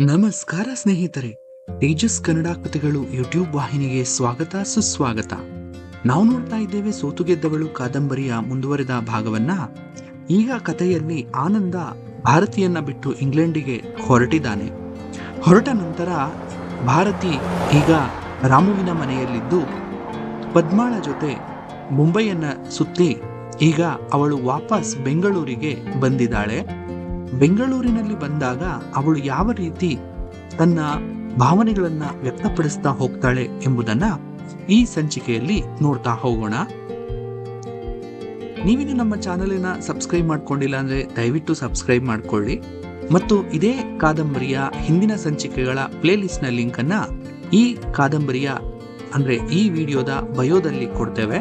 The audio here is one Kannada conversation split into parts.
ನಮಸ್ಕಾರ ಸ್ನೇಹಿತರೆ, ತೇಜಸ್ ಕನ್ನಡ ಕಥೆಗಳು ಯೂಟ್ಯೂಬ್ ವಾಹಿನಿಗೆ ಸ್ವಾಗತ, ಸುಸ್ವಾಗತ. ನಾವು ನೋಡ್ತಾ ಇದ್ದೇವೆ ಸೋತು ಗೆದ್ದವಳು ಕಾದಂಬರಿಯ ಮುಂದುವರೆದ ಭಾಗವನ್ನ. ಈಗ ಕಥೆಯಲ್ಲಿ ಆನಂದ ಭಾರತಿಯನ್ನ ಬಿಟ್ಟು ಇಂಗ್ಲೆಂಡಿಗೆ ಹೊರಟಿದ್ದಾನೆ. ಹೊರಟ ನಂತರ ಭಾರತಿ ಈಗ ರಾಮುವಿನ ಮನೆಯಲ್ಲಿದ್ದು, ಪದ್ಮಾಳ ಜೊತೆ ಮುಂಬೈಯನ್ನ ಸುತ್ತಿ ಈಗ ಅವಳು ವಾಪಸ್ ಬೆಂಗಳೂರಿಗೆ ಬಂದಿದ್ದಾಳೆ. ಬೆಂಗಳೂರಿನಲ್ಲಿ ಬಂದಾಗ ಅವಳು ಯಾವ ರೀತಿ ತನ್ನ ಭಾವನೆಗಳನ್ನ ವ್ಯಕ್ತಪಡಿಸ್ತಾ ಹೋಗ್ತಾಳೆ ಎಂಬುದನ್ನ ಈ ಸಂಚಿಕೆಯಲ್ಲಿ ನೋಡ್ತಾ ಹೋಗೋಣ. ನೀವಿನ್ನು ನಮ್ಮ ಚಾನಲಿನ ಸಬ್ಸ್ಕ್ರೈಬ್ ಮಾಡ್ಕೊಂಡಿಲ್ಲ ಅಂದ್ರೆ ದಯವಿಟ್ಟು ಸಬ್ಸ್ಕ್ರೈಬ್ ಮಾಡ್ಕೊಳ್ಳಿ. ಮತ್ತು ಇದೇ ಕಾದಂಬರಿಯ ಹಿಂದಿನ ಸಂಚಿಕೆಗಳ ಪ್ಲೇಲಿಸ್ಟ್ನ ಲಿಂಕ್ ಅನ್ನ ಈ ಕಾದಂಬರಿಯ ಅಂದ್ರೆ ಈ ವಿಡಿಯೋದ ಬಯೋದಲ್ಲಿ ಕೊಡ್ತೇವೆ.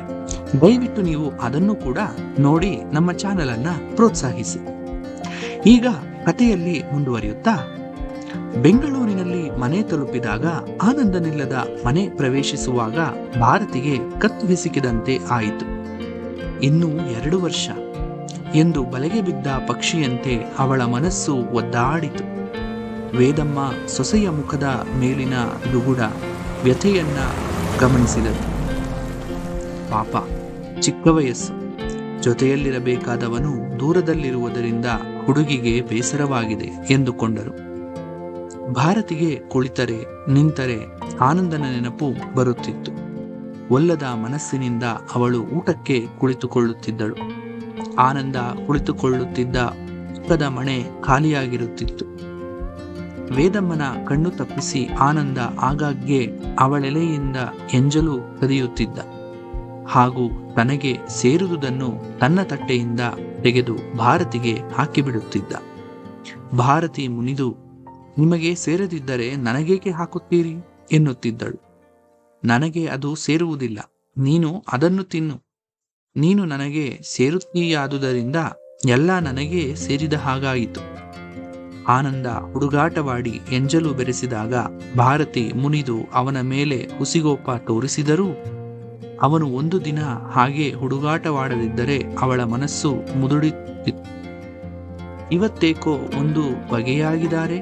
ದಯವಿಟ್ಟು ನೀವು ಅದನ್ನು ಕೂಡ ನೋಡಿ ನಮ್ಮ ಚಾನೆಲ್ ಅನ್ನ ಪ್ರೋತ್ಸಾಹಿಸಿ. ಈಗ ಕಥೆಯಲ್ಲಿ ಮುಂದುವರಿಯುತ್ತಾ? ಬೆಂಗಳೂರಿನಲ್ಲಿ ಮನೆ ತಲುಪಿದಾಗ ಆನಂದನಿಲ್ಲದ ಮನೆ ಪ್ರವೇಶಿಸುವಾಗ ಭಾರತಿಗೆ ಕತ್ತು ಹಿಸುಕಿದಂತೆ ಆಯಿತು. ಇನ್ನು ಎರಡು ವರ್ಷ ಎಂದು ಬಲೆಗೆ ಬಿದ್ದ ಪಕ್ಷಿಯಂತೆ ಅವಳ ಮನಸ್ಸು ಒದ್ದಾಡಿತು. ವೇದಮ್ಮ ಸೊಸೆಯ ಮುಖದ ಮೇಲಿನ ದುಗುಡ ವ್ಯಥೆಯನ್ನ ಗಮನಿಸಿದರು ಪಾಪ, ಚಿಕ್ಕ ವಯಸ್ಸು. ಜೊತೆಯಲ್ಲಿರಬೇಕಾದವನು ದೂರದಲ್ಲಿರುವುದರಿಂದ ಹುಡುಗಿಗೆ ಬೇಸರವಾಗಿದೆ ಎಂದುಕೊಂಡರು. ಭಾರತಿಗೆ ಕುಳಿತರೆ ನಿಂತರೆ ಆನಂದನ ನೆನಪು ಬರುತ್ತಿತ್ತು. ಒಲ್ಲದ ಮನಸ್ಸಿನಿಂದ ಅವಳು ಊಟಕ್ಕೆ ಕುಳಿತುಕೊಳ್ಳುತ್ತಿದ್ದಳು. ಆನಂದ ಕುಳಿತುಕೊಳ್ಳುತ್ತಿದ್ದ ಪಕ್ಕದ ಮಣೆ ಖಾಲಿಯಾಗಿರುತ್ತಿತ್ತು. ವೇದಮ್ಮನ ಕಣ್ಣು ತಪ್ಪಿಸಿ ಆನಂದ ಆಗಾಗ್ಗೆ ಅವಳೆಲೆಯಿಂದ ಎಂಜಲು ಕದಿಯುತ್ತಿದ್ದ. ಹಾಗೂ ತನಗೆ ಸೇರುವುದನ್ನು ತನ್ನ ತಟ್ಟೆಯಿಂದ ತೆಗೆದು ಭಾರತಿಗೆ ಹಾಕಿಬಿಡುತ್ತಿದ್ದ. ಭಾರತಿ ಮುನಿದು, ನಿಮಗೆ ಸೇರದಿದ್ದರೆ ನನಗೇಕೆ ಹಾಕುತ್ತೀರಿ? ಎನ್ನುತ್ತಿದ್ದಳು. ನನಗೆ ಅದು ಸೇರುವುದಿಲ್ಲ. ನೀನು ಅದನ್ನು ತಿನ್ನು. ನೀನು ನನಗೆ ಸೇರುತ್ತೀಯಾದುದರಿಂದ ಎಲ್ಲ ನನಗೆ ಸೇರಿದ ಹಾಗಾಯಿತು. ಆನಂದ ಹುಡುಗಾಟವಾಡಿ ಎಂಜಲು ಬೆರೆಸಿದಾಗ ಭಾರತಿ ಮುನಿದು ಅವನ ಮೇಲೆ ಹುಸಿಗೋಪ ತೋರಿಸಿದರೂ ಅವನು ಒಂದು ದಿನ ಹಾಗೆ ಹುಡುಗಾಟವಾಡದಿದ್ದರೆ ಅವಳ ಮನಸ್ಸು ಮುದುಡುತ್ತಿತ್ತು ಇವತ್ತೇಕೋ ಒಂದು ಬಗೆಯಾಗಿದ್ದಾರೆ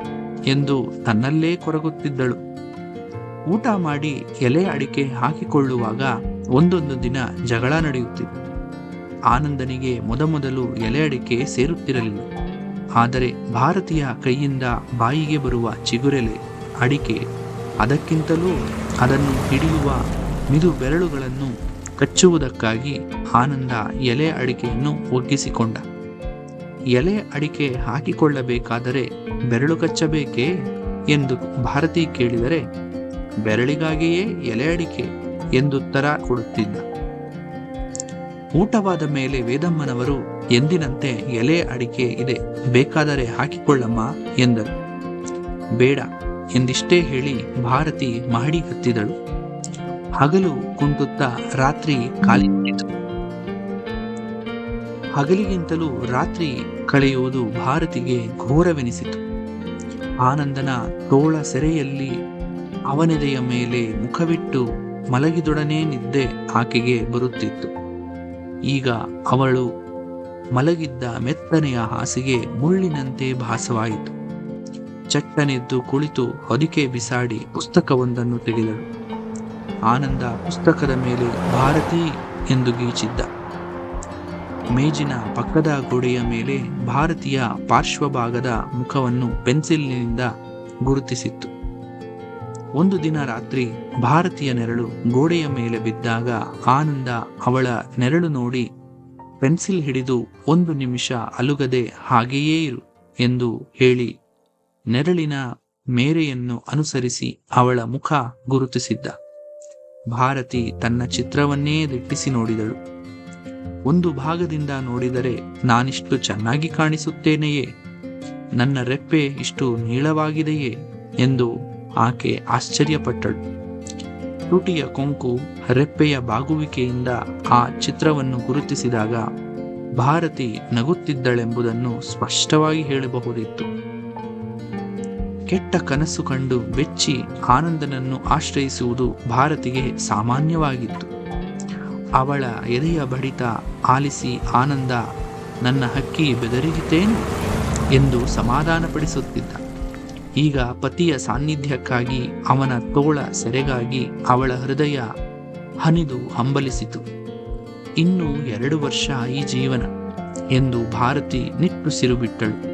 ಎಂದು ತನ್ನಲ್ಲೇ ಕೊರಗುತ್ತಿದ್ದಳು. ಊಟ ಮಾಡಿ ಎಲೆ ಅಡಿಕೆ ಹಾಕಿಕೊಳ್ಳುವಾಗ ಒಂದೊಂದು ದಿನ ಜಗಳ ನಡೆಯುತ್ತಿತ್ತು. ಆನಂದನಿಗೆ ಮೊದಮೊದಲು ಎಲೆ ಅಡಿಕೆ ಸೇರುತ್ತಿರಲಿಲ್ಲ. ಆದರೆ ಭಾರತೀಯ ಕೈಯಿಂದ ಬಾಯಿಗೆ ಬರುವ ಚಿಗುರೆಲೆ, ಅಡಿಕೆ, ಅದಕ್ಕಿಂತಲೂ ಅದನ್ನು ಹಿಡಿಯುವ ಮಿದು ಬೆರಳುಗಳನ್ನು ಕಚ್ಚುವುದಕ್ಕಾಗಿ ಆನಂದ ಎಲೆ ಅಡಿಕೆಯನ್ನು ಒಗ್ಗಿಸಿಕೊಂಡ. ಎಲೆ ಅಡಿಕೆ ಹಾಕಿಕೊಳ್ಳಬೇಕಾದರೆ ಬೆರಳು ಕಚ್ಚಬೇಕೇ ಎಂದು ಭಾರತಿ ಕೇಳಿದರೆ ಬೆರಳಿಗಾಗಿಯೇ ಎಲೆ ಅಡಿಕೆ ಎಂದುತ್ತರ ಕೊಡುತ್ತಿದ್ದ. ಊಟವಾದ ಮೇಲೆ ವೇದಮ್ಮನವರು ಎಂದಿನಂತೆ ಎಲೆ ಅಡಿಕೆ ಇದೆ, ಬೇಕಾದರೆ ಹಾಕಿಕೊಳ್ಳಮ್ಮ ಎಂದರು. ಬೇಡ ಎಂದಿಷ್ಟೇ ಹೇಳಿ ಭಾರತಿ ಮಹಡಿ ಹತ್ತಿದಳು ಹಗಲು ಕುಂಟುತ್ತಾ ರಾತ್ರಿ ಖಾಲಿ ಹಗಲಿಗಿಂತಲೂ ರಾತ್ರಿ ಕಳೆಯುವುದು ಭಾರತಿಗೆ ಘೋರವೆನಿಸಿತು. ಆನಂದನ ತೋಳ ಸೆರೆಯಲ್ಲಿ ಅವನೆದೆಯ ಮೇಲೆ ಮುಖವಿಟ್ಟು ಮಲಗಿದೊಡನೆ ನಿದ್ದೆ ಆಕೆಗೆ ಬರುತ್ತಿತ್ತು. ಈಗ ಅವಳು ಮಲಗಿದ್ದ ಮೆತ್ತನೆಯ ಹಾಸಿಗೆ ಮುಳ್ಳಿನಂತೆ ಭಾಸವಾಯಿತು. ಚಟ್ಟನೆದ್ದು ಕುಳಿತು ಹೊದಿಕೆ ಬಿಸಾಡಿ ಪುಸ್ತಕವೊಂದನ್ನು ತೆಗೆದಳು. ಆನಂದ ಪುಸ್ತಕದ ಮೇಲೆ ಭಾರತಿ ಎಂದು ಗೀಚಿದ್ದ. ಮೇಜಿನ ಪಕ್ಕದ ಗೋಡೆಯ ಮೇಲೆ ಭಾರತೀಯ ಪಾರ್ಶ್ವಭಾಗದ ಮುಖವನ್ನು ಪೆನ್ಸಿಲ್ನಿಂದ ಗುರುತಿಸಿತ್ತು. ಒಂದು ದಿನ ರಾತ್ರಿ ಭಾರತೀಯ ನೆರಳು ಗೋಡೆಯ ಮೇಲೆ ಬಿದ್ದಾಗ ಆನಂದ ಅವಳ ನೆರಳು ನೋಡಿ, ಪೆನ್ಸಿಲ್ ಹಿಡಿದು ಒಂದು ನಿಮಿಷ ಅಲುಗದೆ ಹಾಗೆಯೇ ಇರು ಎಂದು ಹೇಳಿ, ನೆರಳಿನ ಮೇರೆಯನ್ನು ಅನುಸರಿಸಿ ಅವಳ ಮುಖ ಗುರುತಿಸಿದ್ದ. ಭಾರತಿ ತನ್ನ ಚಿತ್ರವನ್ನೇ ದಿಟ್ಟಿಸಿ ನೋಡಿದಳು. ಒಂದು ಭಾಗದಿಂದ ನೋಡಿದರೆ ನಾನಿಷ್ಟು ಚೆನ್ನಾಗಿ ಕಾಣಿಸುತ್ತೇನೆಯೇ? ನನ್ನ ರೆಪ್ಪೆ ಇಷ್ಟು ನೀಳವಾಗಿದೆಯೇ? ಎಂದು ಆಕೆ ಆಶ್ಚರ್ಯಪಟ್ಟಳು. ತುಟಿಯ ಕೊಂಕು ರೆಪ್ಪೆಯ ಬಾಗುವಿಕೆಯಿಂದ ಆ ಚಿತ್ರವನ್ನು ಗುರುತಿಸಿದಾಗ ಭಾರತಿ ನಗುತ್ತಿದ್ದಳೆಂಬುದನ್ನು ಸ್ಪಷ್ಟವಾಗಿ ಹೇಳಬಹುದಿತ್ತು. ಕೆಟ್ಟ ಕನಸು ಕಂಡು ಬೆಚ್ಚಿ ಆನಂದನನ್ನು ಆಶ್ರಯಿಸುವುದು ಭಾರತಿಗೆ ಸಾಮಾನ್ಯವಾಗಿತ್ತು. ಅವಳ ಎದೆಯ ಬಡಿತ ಆಲಿಸಿ ಆನಂದ, ನನ್ನ ಹಕ್ಕಿ ಬೆದರಿಗಿತೇನು ಎಂದು ಸಮಾಧಾನಪಡಿಸುತ್ತಿದ್ದ. ಈಗ ಪತಿಯ ಸಾನ್ನಿಧ್ಯಕ್ಕಾಗಿ ಅವನ ತೋಳ ಸೆರೆಗಾಗಿ ಅವಳ ಹೃದಯ ಹನಿದು ಹಂಬಲಿಸಿತು. ಇನ್ನು ಎರಡು ವರ್ಷ ಈ ಜೀವನ ಎಂದು ಭಾರತಿ ನಿಟ್ಟುಸಿರು ಬಿಟ್ಟಳು.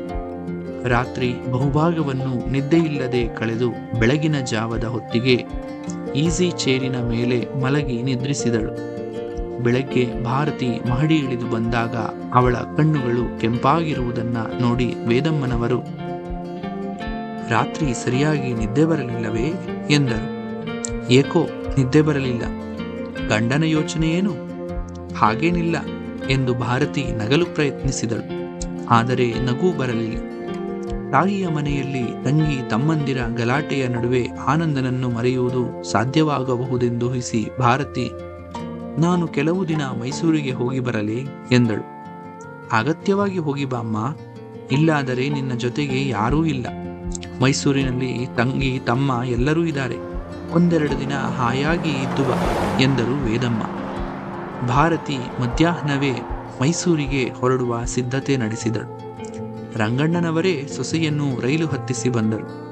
ರಾತ್ರಿ ಬಹುಭಾಗವನ್ನು ನಿದ್ದೆಯಿಲ್ಲದೆ ಕಳೆದು ಬೆಳಗಿನ ಜಾವದ ಹೊತ್ತಿಗೆ ಈಸಿ ಚೇರಿನ ಮೇಲೆ ಮಲಗಿ ನಿದ್ರಿಸಿದಳು. ಬೆಳಗ್ಗೆ ಭಾರತಿ ಮಹಡಿ ಇಳಿದು ಬಂದಾಗ ಅವಳ ಕಣ್ಣುಗಳು ಕೆಂಪಾಗಿರುವುದನ್ನ ನೋಡಿ ವೇದಮ್ಮನವರು, ರಾತ್ರಿ ಸರಿಯಾಗಿ ನಿದ್ದೆ ಬರಲಿಲ್ಲವೇ? ಎಂದರು. ಏಕೋ, ನಿದ್ದೆ ಬರಲಿಲ್ಲ. ಗಂಡನ ಯೋಚನೆ ಏನು? ಹಾಗೇನಿಲ್ಲ, ಎಂದು ಭಾರತಿ ನಗಲು ಪ್ರಯತ್ನಿಸಿದಳು. ಆದರೆ ನಗು ಬರಲಿಲ್ಲ. ತಾಯಿಯ ಮನೆಯಲ್ಲಿ ತಂಗಿ ತಮ್ಮಂದಿರ ಗಲಾಟೆಯ ನಡುವೆ ಆನಂದನನ್ನು ಮರೆಯುವುದು ಸಾಧ್ಯವಾಗಬಹುದೆಂದು ಹಿಸಿ ಭಾರತಿ, ನಾನು ಕೆಲವು ದಿನ ಮೈಸೂರಿಗೆ ಹೋಗಿ ಬರಲಿ, ಎಂದಳು. ಅಗತ್ಯವಾಗಿ ಹೋಗಿ ಬಾಮ್ಮ ಇಲ್ಲಾದರೆ ನಿನ್ನ ಜೊತೆಗೆ ಯಾರೂ ಇಲ್ಲ. ಮೈಸೂರಿನಲ್ಲಿ ತಂಗಿ, ತಮ್ಮ ಎಲ್ಲರೂ ಇದ್ದಾರೆ. ಒಂದೆರಡು ದಿನ ಹಾಯಾಗಿ ಇದ್ದು ಬಾ, ಎಂದರು ವೇದಮ್ಮ. ಭಾರತಿ ಮಧ್ಯಾಹ್ನವೇ ಮೈಸೂರಿಗೆ ಹೊರಡುವ ಸಿದ್ಧತೆ ನಡೆಸಿದಳು. ರಂಗಣ್ಣನವರೇ ಸೊಸೆಯನ್ನು ರೈಲು ಹತ್ತಿಸಿ ಬಂದರು.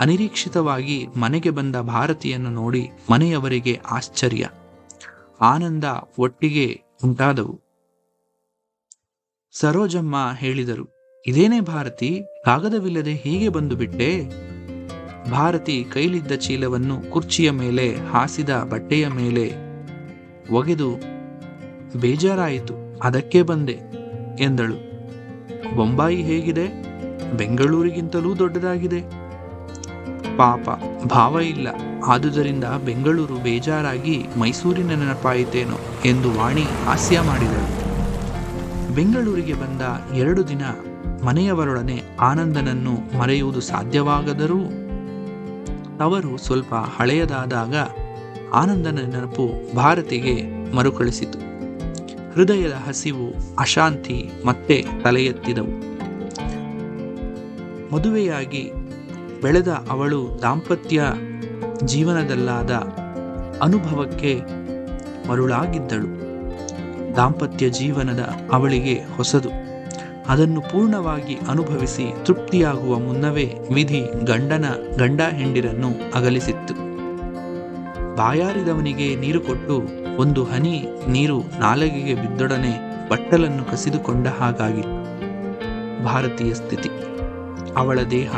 ಅನಿರೀಕ್ಷಿತವಾಗಿ ಮನೆಗೆ ಬಂದ ಭಾರತಿಯನ್ನು ನೋಡಿ ಮನೆಯವರಿಗೆ ಆಶ್ಚರ್ಯ. ಆನಂದ ಒಟ್ಟಿಗೆ ಉಂಟಾದವು. ಸರೋಜಮ್ಮ ಹೇಳಿದರು, ಇದೇನೇ ಭಾರತಿ, ಕಾಗದವಿಲ್ಲದೆ ಹೀಗೆ ಬಂದು ಬಿಟ್ಟೆ? ಭಾರತಿ ಕೈಲಿದ್ದ ಚೀಲವನ್ನು ಕುರ್ಚಿಯ ಮೇಲೆ ಹಾಸಿದ ಬಟ್ಟೆಯ ಮೇಲೆ ಒಗೆದು, ಬೇಜಾರಾಯಿತು, ಅದಕ್ಕೆ ಬಂದೆ, ಎಂದಳು. ಬೊಂಬಾಯಿ ಹೇಗಿದೆ? ಬೆಂಗಳೂರಿಗಿಂತಲೂ ದೊಡ್ಡದಾಗಿದೆ. ಪಾಪ, ಭಾವ ಇಲ್ಲ. ಆದುದರಿಂದ ಬೆಂಗಳೂರು ಬೇಜಾರಾಗಿ ಮೈಸೂರಿನ ನೆನಪಾಯಿತೇನೋ ಎಂದು ವಾಣಿ ಹಾಸ್ಯ ಮಾಡಿದಳು. ಬೆಂಗಳೂರಿಗೆ ಬಂದ ಎರಡು ದಿನ ಮನೆಯವರೊಡನೆ ಆನಂದನನ್ನು ಮರೆಯುವುದು ಸಾಧ್ಯವಾಗದರೂ ಅವರು ಸ್ವಲ್ಪ ಹಳೆಯದಾದಾಗ ಆನಂದನ ನೆನಪು ಭಾರತಿಗೆ ಮರುಕಳಿಸಿತು. ಹೃದಯದ ಹಸಿವು, ಅಶಾಂತಿ ಮತ್ತೆ ತಲೆ ಎತ್ತಿದವು ಮದುವೆಯಾಗಿ ಬೆಳೆದ ಅವಳು ದಾಂಪತ್ಯ ಜೀವನದಲ್ಲಾದ ಅನುಭವಕ್ಕೆ ಮರುಳಾಗಿದ್ದಳು. ದಾಂಪತ್ಯ ಜೀವನದ ಅವಳಿಗೆ ಹೊಸದು. ಅದನ್ನು ಪೂರ್ಣವಾಗಿ ಅನುಭವಿಸಿ ತೃಪ್ತಿಯಾಗುವ ಮುನ್ನವೇ ವಿಧಿ ಗಂಡನ ಗಂಡ ಹೆಂಡಿರನ್ನು ಅಗಲಿಸಿತ್ತು. ಬಾಯಾರಿದವನಿಗೆ ನೀರು ಕೊಟ್ಟು ಒಂದು ಹನಿ ನೀರು ನಾಲಗೆಗೆ ಬಿದ್ದೊಡನೆ ಬಟ್ಟಲನ್ನು ಕಸಿದುಕೊಂಡ ಹಾಗಾಗಿತ್ತು. ಭಾರತೀಯ ಸ್ಥಿತಿ. ಅವಳ ದೇಹ,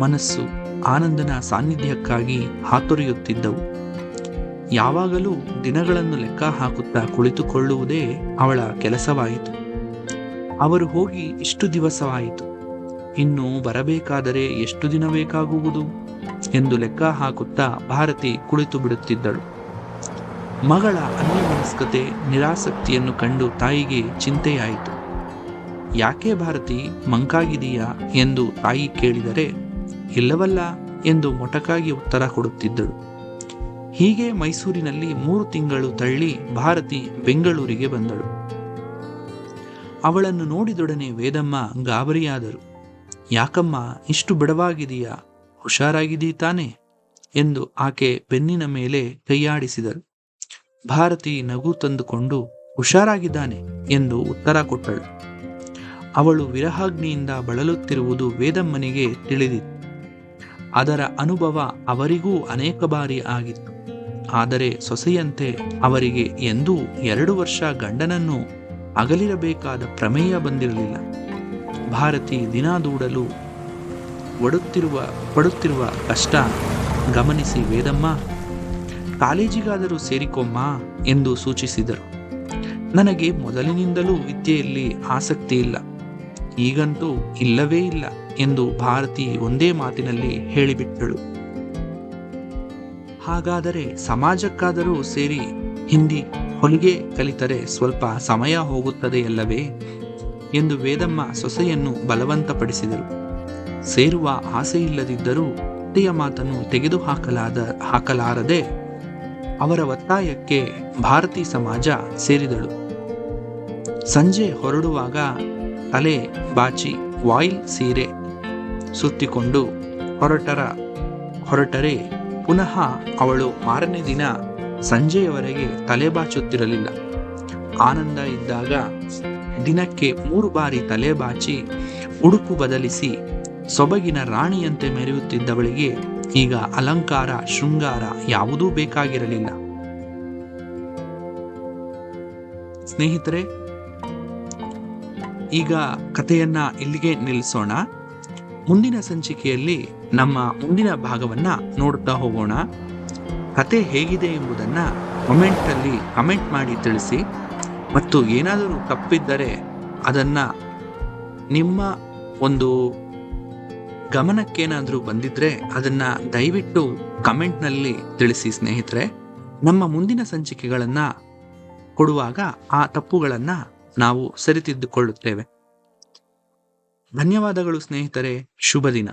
ಮನಸ್ಸು ಆನಂದನ ಸಾನ್ನಿಧ್ಯಕ್ಕಾಗಿ ಹಾತೊರೆಯುತ್ತಿದ್ದವು. ಯಾವಾಗಲೂ ದಿನಗಳನ್ನು ಲೆಕ್ಕ ಹಾಕುತ್ತಾ ಕುಳಿತುಕೊಳ್ಳುವುದೇ ಅವಳ ಕೆಲಸವಾಯಿತು. ಅವರು ಹೋಗಿ ಇಷ್ಟು ದಿವಸವಾಯಿತು. ಇನ್ನು ಬರಬೇಕಾದರೆ ಎಷ್ಟು ದಿನ ಬೇಕಾಗುವುದು? ಎಂದು ಲೆಕ್ಕ ಹಾಕುತ್ತಾ ಭಾರತಿ ಕುಳಿತು ಬಿಡುತ್ತಿದ್ದಳು ಮಗಳ ಅನ್ಯಮನಸ್ಕತೆ, ನಿರಾಸಕ್ತಿಯನ್ನು ಕಂಡು ತಾಯಿಗೆ ಚಿಂತೆಯಾಯಿತು. ಯಾಕೆ ಭಾರತಿ ಮಂಕಾಗಿದೀಯಾ ಎಂದು ತಾಯಿ ಕೇಳಿದರೆ, ಇಲ್ಲವಲ್ಲ, ಎಂದು ಮೊಟಕಾಗಿ ಉತ್ತರ ಕೊಡುತ್ತಿದ್ದಳು. ಹೀಗೆ ಮೈಸೂರಿನಲ್ಲಿ ಮೂರು ತಿಂಗಳು ತಳ್ಳಿ ಭಾರತಿ ಬೆಂಗಳೂರಿಗೆ ಬಂದಳು. ಅವಳನ್ನು ನೋಡಿದೊಡನೆ ವೇದಮ್ಮ ಗಾಬರಿಯಾದರು. ಯಾಕಮ್ಮ, ಇಷ್ಟು ಬಡವಾಗಿದೆಯಾ ಹುಷಾರಾಗಿದೀ ತಾನೆ? ಎಂದು ಆಕೆ ಬೆನ್ನಿನ ಮೇಲೆ ಕೈಯಾಡಿಸಿದರು. ಭಾರತಿ ನಗು ತಂದುಕೊಂಡು ಹುಷಾರಾಗಿದ್ದಾನೆ ಎಂದು ಉತ್ತರ ಕೊಟ್ಟಳು. ಅವಳು ವಿರಹಾಗ್ನಿಯಿಂದ ಬಳಲುತ್ತಿರುವುದು ವೇದಮ್ಮನಿಗೆ ತಿಳಿದಿತ್ತು. ಅದರ ಅನುಭವ ಅವರಿಗೂ ಅನೇಕ ಬಾರಿ ಆಗಿತ್ತು. ಆದರೆ ಸೊಸೆಯಂತೆ ಅವರಿಗೆ ಎಂದೂ ಎರಡು ವರ್ಷ ಗಂಡನನ್ನು ಅಗಲಿರಬೇಕಾದ ಪ್ರಮೇಯ ಬಂದಿರಲಿಲ್ಲ. ಭಾರತಿ ದಿನ ದೂಡಲು ಒಡುತ್ತಿರುವ ಪಡುತ್ತಿರುವ ಕಷ್ಟ ಗಮನಿಸಿ ವೇದಮ್ಮ ಕಾಲೇಜಿಗಾದರೂ ಸೇರಿಕೊಮ್ಮ ಎಂದು ಸೂಚಿಸಿದರು. ನನಗೆ ಮೊದಲಿನಿಂದಲೂ ವಿದ್ಯೆಯಲ್ಲಿ ಆಸಕ್ತಿ ಇಲ್ಲ. ಈಗಂತೂ ಇಲ್ಲವೇ ಇಲ್ಲ ಎಂದು ಭಾರತಿ ಒಂದೇ ಮಾತಿನಲ್ಲಿ ಹೇಳಿಬಿಟ್ಟಳು. ಹಾಗಾದರೆ ಸಮಾಜಕ್ಕಾದರೂ ಸೇರಿ ಹಿಂದಿ ಹೊಲಿಗೆ ಕಲಿತರೆ ಸ್ವಲ್ಪ ಸಮಯ ಹೋಗುತ್ತದೆಯಲ್ಲವೇ ಎಂದು ವೇದಮ್ಮ ಸೊಸೆಯನ್ನು ಬಲವಂತಪಡಿಸಿದರು. ಸೇರುವ ಆಸೆಯಿಲ್ಲದಿದ್ದರೂ ಅತ್ತೆಯ ಮಾತನ್ನು ತೆಗೆದುಹಾಕಲಾದ ಹಾಕಲಾರದೆ ಅವರ ಒತ್ತಾಯಕ್ಕೆ ಭಾರತೀ ಸಮಾಜ ಸೇರಿದಳು. ಸಂಜೆ ಹೊರಡುವಾಗ ತಲೆ ಬಾಚಿ ವಾಯಿಲ್ ಸೀರೆ ಸುತ್ತಿಕೊಂಡು ಹೊರಟರ, ಹೊರಟರೆ ಪುನಃ ಅವಳು ಮಾರನೇ ದಿನ ಸಂಜೆಯವರೆಗೆ ತಲೆ ಬಾಚುತ್ತಿರಲಿಲ್ಲ. ಆನಂದ ಇದ್ದಾಗ ದಿನಕ್ಕೆ ಮೂರು ಬಾರಿ ತಲೆ ಬಾಚಿ ಉಡುಪು ಬದಲಿಸಿ ಸೊಬಗಿನ ರಾಣಿಯಂತೆ ಮೆರೆಯುತ್ತಿದ್ದವಳಿಗೆ ಈಗ ಅಲಂಕಾರ, ಶೃಂಗಾರ ಯಾವುದೂ ಬೇಕಾಗಿರಲಿಲ್ಲ. ಸ್ನೇಹಿತರೆ, ಈಗ ಕಥೆಯನ್ನ ಇಲ್ಲಿಗೆ ನಿಲ್ಲಿಸೋಣ. ಮುಂದಿನ ಸಂಚಿಕೆಯಲ್ಲಿ ನಮ್ಮ ಮುಂದಿನ ಭಾಗವನ್ನ ನೋಡ್ತಾ ಹೋಗೋಣ. ಕತೆ ಹೇಗಿದೆ ಎಂಬುದನ್ನ ಕಮೆಂಟಲ್ಲಿ ಕಮೆಂಟ್ ಮಾಡಿ ತಿಳಿಸಿ. ಮತ್ತು ಏನಾದರೂ ತಪ್ಪಿದ್ದರೆ ಅದನ್ನು ನಿಮ್ಮ ಒಂದು ಗಮನಕ್ಕೇನಾದರೂ ಬಂದಿದ್ರೆ ಅದನ್ನ ದಯವಿಟ್ಟು ಕಮೆಂಟ್ನಲ್ಲಿ ತಿಳಿಸಿ ಸ್ನೇಹಿತರೆ. ನಮ್ಮ ಮುಂದಿನ ಸಂಚಿಕೆಗಳನ್ನ ಕೊಡುವಾಗ ಆ ತಪ್ಪುಗಳನ್ನ ನಾವು ಸರಿತಿದ್ದುಕೊಳ್ಳುತ್ತೇವೆ. ಧನ್ಯವಾದಗಳು ಸ್ನೇಹಿತರೆ. ಶುಭ ದಿನ